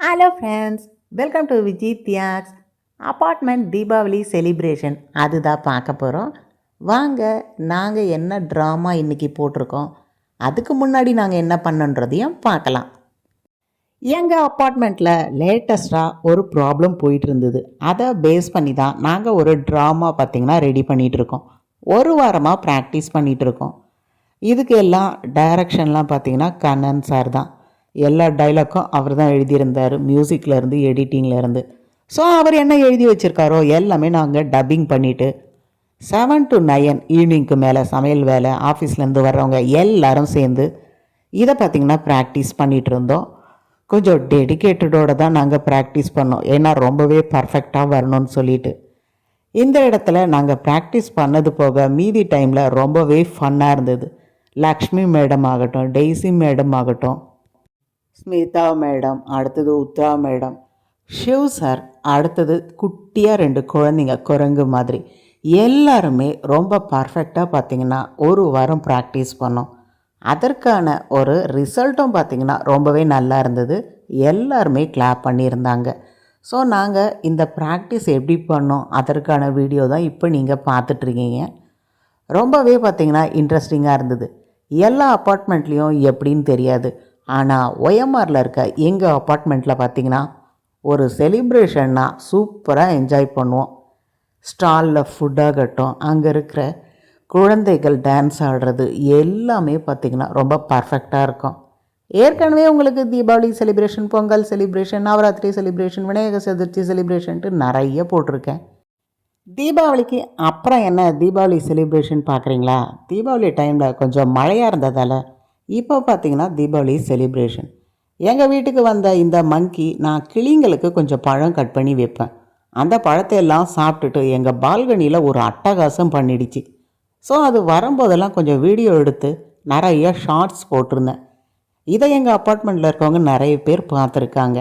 Hello friends welcome to Vijith தியாக்ஸ் apartment Deepavali celebration அதுதான் பார்க்க போகிறோம் வாங்க நாங்கள் என்ன ட்ராமா இன்றைக்கி போட்டிருக்கோம்? அதுக்கு முன்னாடி நாங்கள் என்ன பண்ணன்றதையும் பார்க்கலாம். எங்கள் அப்பார்ட்மெண்ட்டில் லேட்டஸ்ட்டாக ஒரு ப்ராப்ளம் போயிட்டு இருந்தது அதை பேஸ் பண்ணி தான் நாங்கள் ஒரு ட்ராமா பார்த்திங்கன்னா ரெடி பண்ணிகிட்டு இருக்கோம் ஒரு வாரமாக ப்ராக்டிஸ் பண்ணிகிட்டு இருக்கோம் இதுக்கு எல்லாம் டைரக்ஷன்லாம் பார்த்திங்கன்னா கண்ணன் சார் தான். எல்லா டைலாக்கும் அவர் தான் எழுதியிருந்தார் மியூசிக்லேருந்து எடிட்டிங்லேருந்து ஸோ அவர் என்ன எழுதி வச்சுருக்காரோ எல்லாமே நாங்கள் டப்பிங் பண்ணிவிட்டு செவன் டு நைன் ஈவினிங்க்கு மேலே சமையல் வேலை ஆஃபீஸ்லேருந்து வர்றவங்க எல்லாரும் சேர்ந்து இதை பார்த்திங்கன்னா ப்ராக்டிஸ் பண்ணிகிட்டு இருந்தோம். கொஞ்சம் டெடிகேட்டடோடு தான் நாங்கள் ப்ராக்டிஸ் பண்ணோம். ஏன்னா ரொம்பவே பர்ஃபெக்டாக வரணும்னு சொல்லிட்டு. இந்த இடத்துல நாங்கள் ப்ராக்டிஸ் பண்ணது போக மீதி டைமில் ரொம்பவே ஃபன்னாக இருந்தது. லக்ஷ்மி மேடம் ஆகட்டும் டெய்ஸி மேடம் ஆகட்டும் ஸ்மிதா மேடம் அடுத்தது உத்ரா மேடம். ஷிவ் சார் அடுத்தது குட்டியாக ரெண்டு குழந்தைங்க குரங்கு மாதிரி. எல்லாருமே ரொம்ப பர்ஃபெக்டாக பார்த்திங்கன்னா ஒரு வாரம் ப்ராக்டிஸ் பண்ணோம். அதற்கான ஒரு ரிசல்ட்டும் பார்த்திங்கன்னா ரொம்பவே நல்லா இருந்தது. எல்லாருமே கிளாப் பண்ணியிருந்தாங்க. ஸோ நாங்கள் இந்த ப்ராக்டிஸ் எப்படி பண்ணோம் அதற்கான வீடியோ தான் இப்போ நீங்கள் பார்த்துட்ருக்கீங்க. ரொம்பவே பார்த்திங்கன்னா இன்ட்ரெஸ்டிங்காக இருந்தது. எல்லா அப்பார்ட்மெண்ட்லேயும் எப்படின்னு தெரியாது. ஆனால் ஒயம்ஆரில் இருக்க எங்கள் அப்பார்ட்மெண்ட்டில் பார்த்திங்கன்னா ஒரு செலிப்ரேஷன்னா சூப்பராக என்ஜாய் பண்ணுவோம். ஸ்டாலில் ஃபுட்டாகட்டும் அங்கே இருக்கிற குழந்தைகள் டான்ஸ் ஆடுறது எல்லாமே பார்த்திங்கன்னா ரொம்ப பர்ஃபெக்டாக இருக்கும். ஏற்கனவே உங்களுக்கு Deepavali celebration Pongal celebration Navaratri celebration Vinayagar Chathurthi செலிப்ரேஷன்ட்டு நிறைய போட்டிருக்கேன். தீபாவளிக்கு அப்புறம் என்ன தீபாவளி செலிப்ரேஷன் பார்க்குறீங்களா தீபாவளி டைமில் கொஞ்சம் மழையாக இருந்ததால் இப்போ பார்த்தீங்கன்னா தீபாவளி செலிப்ரேஷன் எங்கள் வீட்டுக்கு வந்த இந்த மங்கி நான் கிளிங்களுக்கு கொஞ்சம் பழம் கட் பண்ணி வைப்பேன். அந்த பழத்தை எல்லாம் சாப்பிட்டுட்டு எங்கள் பால்கனியில் ஒரு அட்டகாசம் பண்ணிடுச்சு. ஸோ அது வரும்போதெல்லாம் கொஞ்சம் வீடியோ எடுத்து நிறைய ஷார்ட்ஸ் போட்டிருந்தேன். இதை எங்கள் அப்பார்ட்மெண்ட்டில் இருக்கவங்க நிறைய பேர் பார்த்துருக்காங்க.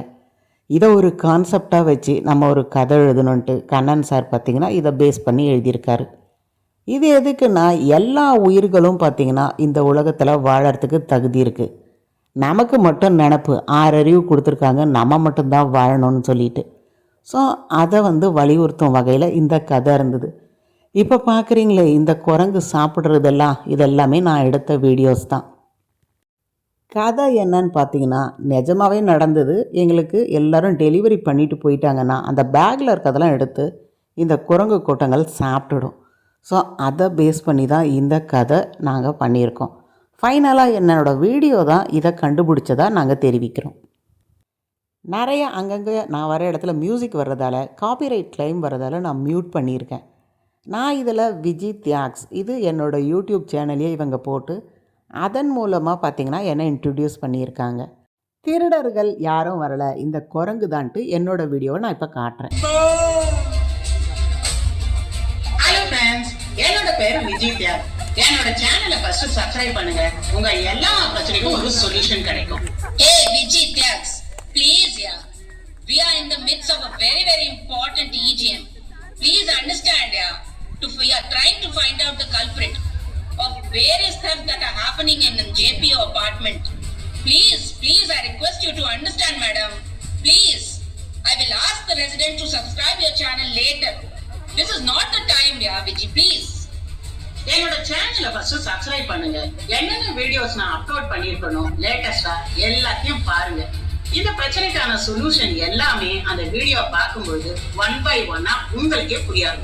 இதை ஒரு கான்செப்டாக வச்சு நம்ம ஒரு கதை எழுதணுன்ட்டு கண்ணன் சார் பார்த்திங்கன்னா இதை பேஸ் பண்ணி எழுதியிருக்காரு. இது எதுக்குன்னா எல்லா உயிர்களும் பார்த்திங்கன்னா இந்த உலகத்தில் வாழறதுக்கு தகுதி இருக்குது நமக்கு மட்டும் நினப்பு ஆறறிவு கொடுத்துருக்காங்க நம்ம மட்டும்தான் வாழணும்னு சொல்லிட்டு. ஸோ அதை வந்து வலியுறுத்தும் வகையில் இந்த கதை இருந்தது. இப்போ பார்க்குறீங்களே இந்த குரங்கு சாப்பிட்றதெல்லாம் இதெல்லாமே நான் எடுத்த வீடியோஸ் தான். கதை என்னன்னு பார்த்தீங்கன்னா நிஜமாகவே நடந்தது. எங்களுக்கு எல்லோரும் டெலிவரி பண்ணிட்டு போயிட்டாங்கன்னா அந்த பேக்கில் இருக்கிறதெல்லாம் எடுத்து இந்த குரங்கு கூட்டங்கள் சாப்பிட்டுடும். ஸோ அதை பேஸ் பண்ணி தான் இந்த கதை நாங்கள் பண்ணியிருக்கோம். ஃபைனலாக என்னோடய வீடியோ தான் இதை கண்டுபிடிச்சதாக நாங்கள் தெரிவிக்கிறோம். நிறைய அங்கங்கே நான் வர இடத்துல மியூசிக் வர்றதால காப்பிரைட் கிளைம் வர்றதால நான் மியூட் பண்ணியிருக்கேன். நான் இதில் விஜி தியாக்ஸ் இது என்னோடய யூடியூப் சேனலையே இவங்க போட்டு அதன் மூலமாக பார்த்திங்கன்னா என்னை இன்ட்ரடியூஸ் பண்ணியிருக்காங்க. திருடர்கள் யாரும் வரலை இந்த குரங்கு தான்ட்டு என்னோடய வீடியோவை நான் இப்போ காட்டுறேன். என்னோட பேரு விஜய் தியாக் என்னோட சேனலை ஃபர்ஸ்ட் சப்ஸ்கிரைப் பண்ணுங்க உங்க எல்லா பிரச்சனைக்கும் ஒரு சொல்யூஷன் கிடைக்கும் Hey, Vijay Thax, please, yeah. We are in the midst of a very, very important EGM. Please understand, yeah. To, we are trying to find out the culprit of various thefts that are happening in the JPO apartment. Please, please, I request you to understand, madam. Please, I will ask the resident to subscribe your channel later. This is not the time, yeah, Vijay, please. என்னோட சேனலை first subscribe பண்ணுங்க. என்னென்ன videos நான் upload பண்ணிருக்கணும் லேட்டஸ்டா எல்லாத்தையும் பாருங்க. இந்த பிரச்சனைக்கான சொல்யூஷன் எல்லாமே அந்த வீடியோ பார்க்கும்போது ஒன் பை ஒன்னா உங்களுக்கே புரியாது.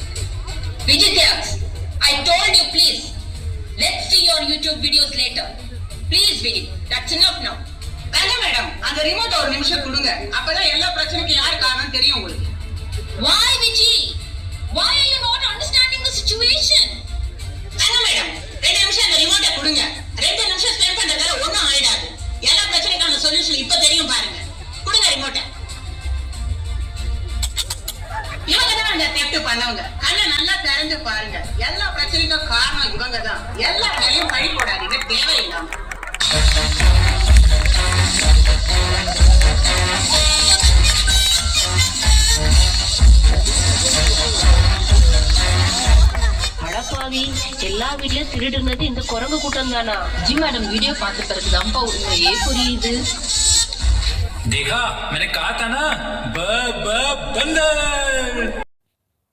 விஜித்யாஸ் I told you please let's see your YouTube videos later please we that's That's enough வேண்டாம் மேடம் அந்த ரிமோட் ஒரு நிமிஷம் கொடுங்க. அப்பதான் எல்லா பிரச்சனைக்கும் யார் காரணம் தெரியும் உங்களுக்கு. தான் அந்த தெப்ட் பண்ணவங்க கண்ணை நல்லா திறந்து பாருங்க எல்லா பிரச்சனைக்கும் காரணம் இவங்க தான் எல்லா வேலையும் பழி போடாதீங்க தேவையில்லாம அடப்பாவி எல்லா வீட்லயும் திருடுனது இந்த குரங்கு கூட்டம் தானா ஜி மேடம் வீடியோ பார்த்த பிறகு தான்ப்பா உண்மையே புரியுது देखा मैंने कहा था ना ब ब बंदर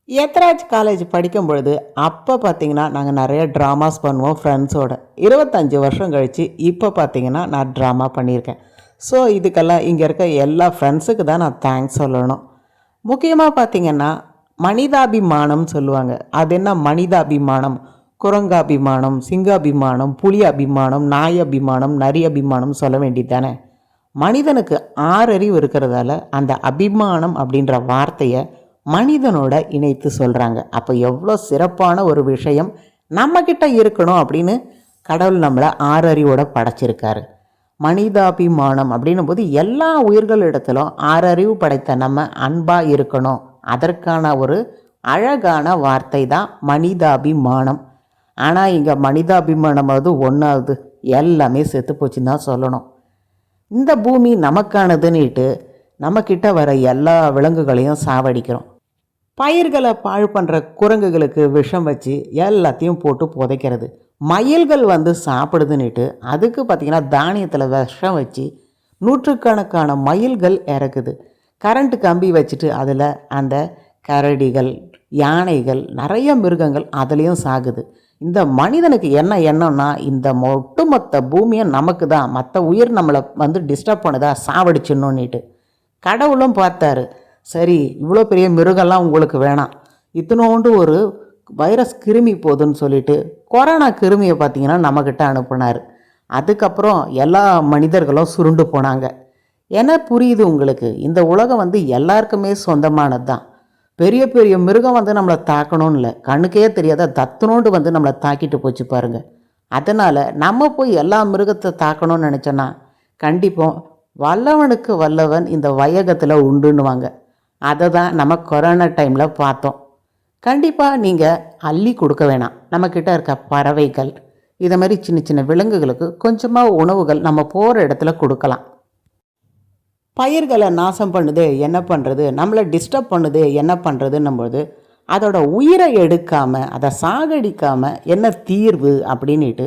எத்ராஜ் காலேஜ் படிக்கும் பொழுது அப்போ பார்த்தீங்கன்னா நாங்கள் நிறைய ட்ராமாஸ் பண்ணுவோம் ஃப்ரெண்ட்ஸோட இருபத்தஞ்சி வருஷம் கழித்து இப்போ பார்த்தீங்கன்னா நான் ட்ராமா பண்ணியிருக்கேன். ஸோ இதுக்கெல்லாம் இங்கே இருக்க எல்லா ஃப்ரெண்ட்ஸுக்கு தான் நான் தேங்க்ஸ் சொல்லணும். முக்கியமாக பார்த்திங்கன்னா மனிதாபிமானம் சொல்லுவாங்க. அது என்ன? மனிதாபிமானம். குரங்காபிமானம் சிங்காபிமானம் புலி அபிமானம் நாய் அபிமானம் நரி அபிமானம் சொல்ல வேண்டியது தானே மனிதனுக்கு ஆறறிவு இருக்கிறதால அந்த அபிமானம் அப்படின்ற வார்த்தையை மனிதனோட இணைத்து சொல்கிறாங்க அப்போ எவ்வளோ சிறப்பான ஒரு விஷயம் நம்மக்கிட்ட இருக்கணும் அப்படின்னு கடவுள் நம்மளை ஆறறிவோட படைச்சிருக்காரு. மனிதாபிமானம் அப்படின்னும் போது எல்லா உயிர்களிடத்திலும் ஆறறிவு படைத்த நம்ம அன்பாக இருக்கணும். அதற்கான ஒரு அழகான வார்த்தை தான் மனிதாபிமானம். ஆனால் இங்கே மனிதாபிமானம் அது ஒன்றாவது எல்லாமே செத்து போச்சுன்னு தான் சொல்லணும். இந்த பூமி நமக்கானதுன்னுட்டு நம்மக்கிட்ட வர எல்லா விலங்குகளையும் சாவடிக்கிறோம். பயிர்களை பாழ் பண்ணுற குரங்குகளுக்கு விஷம் வச்சு எல்லாத்தையும் போட்டு புதைக்கிறது. மயில்கள் வந்து சாப்பிடுதுன்னுட்டு அதுக்கு பார்த்திங்கன்னா தானியத்தில் விஷம் வச்சு நூற்றுக்கணக்கான மயில்கள் இறக்குது. கரண்ட்டு கம்பி வச்சுட்டு அதில் அந்த கரடிகள் யானைகள் நிறைய மிருகங்கள் அதுலேயும் சாகுது. இந்த மனிதனுக்கு என்ன எண்ணம்னா இந்த ஒட்டுமொத்த பூமியை நமக்கு தான் மற்ற உயிர் நம்மளை வந்து டிஸ்டர்ப் பண்ணுதா சாவடிச்சிடணுன்னுட்டு கடவுளும் பார்த்தாரு சரி இவ்வளோ பெரிய மிருகம்லாம் உங்களுக்கு வேணாம். இத்தனோண்டு ஒரு வைரஸ் கிருமி போகுதுன்னு சொல்லிட்டு கொரோனா கிருமியை பார்த்தீங்கன்னா நம்மக்கிட்ட அனுப்புனார். அதுக்கப்புறம் எல்லா மனிதர்களும் சுருண்டு போனாங்க. என்ன புரியுது உங்களுக்கு? இந்த உலகம் வந்து எல்லாருக்குமே சொந்தமானது தான். பெரிய பெரிய மிருகம் வந்து நம்மளை தாக்கணும்னு இல்லை. கண்ணுக்கே தெரியாத தத்துனோண்டு வந்து நம்மளை தாக்கிட்டு போச்சு பாருங்க. அதனால் நம்ம போய் எல்லா மிருகத்தை தாக்கணும்னு நினச்சோன்னா கண்டிப்பாக வல்லவனுக்கு வல்லவன் இந்த வையகத்தில் உண்டுன்னுவாங்க. அதை தான் நம்ம கொரோனா டைமில் பார்த்தோம். கண்டிப்பாக நீங்கள் அள்ளி கொடுக்க வேணாம். நம்மக்கிட்ட இருக்க பறவைகள் இதை மாதிரி சின்ன சின்ன விலங்குகளுக்கு கொஞ்சமாக உணவுகள் நம்ம போகிற இடத்துல கொடுக்கலாம். பயிர்களை நாசம் பண்ணுது என்ன பண்ணுறது நம்மளை டிஸ்டர்ப் பண்ணுது என்ன பண்ணுறதுன்னும்போது அதோட உயிரை எடுக்காமல் அதை சாகடிக்காமல் என்ன தீர்வு அப்படின்ட்டு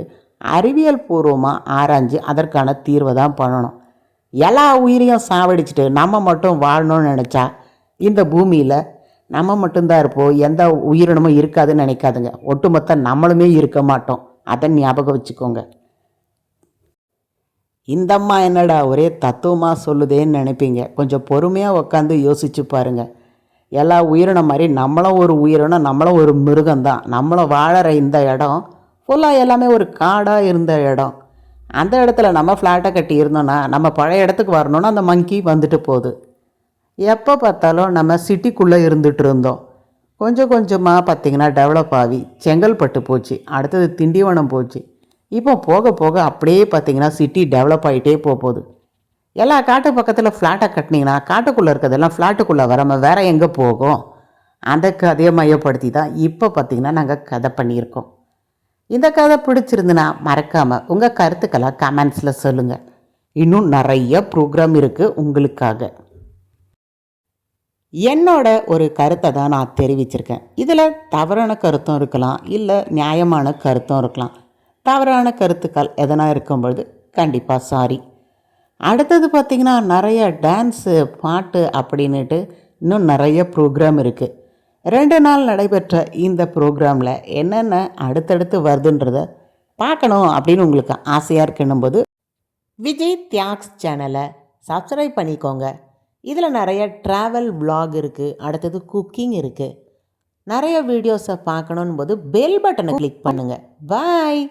அறிவியல் பூர்வமாக ஆராய்ஞ்சு அதற்கான தீர்வை தான் பண்ணணும். எல்லா உயிரையும் சாவடிச்சுட்டு நம்ம மட்டும் வாழணும்னு நினச்சா இந்த பூமியில் நம்ம மட்டும்தான் இருப்போம். எந்த உயிரினமும் இருக்காதுன்னு நினைக்காதுங்க. ஒட்டுமொத்த நம்மளுமே இருக்க மாட்டோம். அதை ஞாபகம் வச்சுக்கோங்க. இந்த அம்மா என்னடா ஒரே தத்துவமாக சொல்லுதேன்னு நினைப்பீங்க. கொஞ்சம் பொறுமையாக உட்காந்து யோசிச்சு பாருங்கள் எல்லா உயிரினம் மாதிரி நம்மளும் ஒரு உயிரினம் நம்மளும் ஒரு மிருகம்தான். நம்மளும் வாழற இந்த இடம் ஃபுல்லாக எல்லாமே ஒரு காடாக இருந்த இடம். அந்த இடத்துல நம்ம ஃப்ளாட்டை கட்டி இருந்தோன்னா நம்ம பழைய இடத்துக்கு வரணும்னா அந்த மங்கி வந்துட்டு போகுது. எப்போ பார்த்தாலும் நம்ம சிட்டிக்குள்ளே இருந்துகிட்டு இருந்தோம் கொஞ்சம் கொஞ்சமாக பார்த்திங்கன்னா டெவலப் ஆகி செங்கல்பட்டு போச்சு அடுத்தது திண்டிவனம் போச்சு. இப்போ போக போக அப்படியே பார்த்திங்கன்னா சிட்டி டெவலப் ஆகிட்டே போகுது எல்லா காட்டு பக்கத்தில் ஃப்ளாட்டை கட்டினீங்கன்னா காட்டுக்குள்ளே இருக்கிறதெல்லாம் ஃப்ளாட்டுக்குள்ளே வராமல் வேறு எங்கே போகும்? அந்த கதையை மையப்படுத்தி தான் இப்போ பார்த்திங்கன்னா நாங்கள் கதை பண்ணியிருக்கோம். இந்த கதை பிடிச்சிருந்துன்னா மறக்காமல் உங்கள் கருத்துக்களை கமெண்ட்ஸில் சொல்லுங்கள் இன்னும் நிறைய ப்ரோக்ராம் இருக்குது உங்களுக்காக. என்னோட ஒரு கருத்தை தான் நான் தெரிவிச்சிருக்கேன். இதில் தவறான கருத்தும் இருக்கலாம் இல்லை நியாயமான கருத்தும் இருக்கலாம். தவறான கருத்துக்கள் எதனா இருக்கும்பொழுது கண்டிப்பாக சாரி அடுத்தது பார்த்திங்கன்னா நிறைய டான்ஸு பாட்டு அப்படின்னுட்டு இன்னும் நிறைய ப்ரோக்ராம் இருக்குது ரெண்டு நாள் நடைபெற்ற இந்த ப்ரோக்ராமில் என்னென்ன அடுத்தடுத்து வருதுன்றத பார்க்கணும் அப்படின்னு உங்களுக்கு ஆசையாக இருக்குன்னும் போது விஜய் தியாக்ஸ் சேனலை சப்ஸ்கிரைப் பண்ணிக்கோங்க. இதில் நிறைய ட்ராவல் vlog இருக்குது அடுத்தது குக்கிங் இருக்குது நிறைய வீடியோஸை பார்க்கணுன்னும் போது பெல் பட்டனை கிளிக் பண்ணுங்கள் பாய்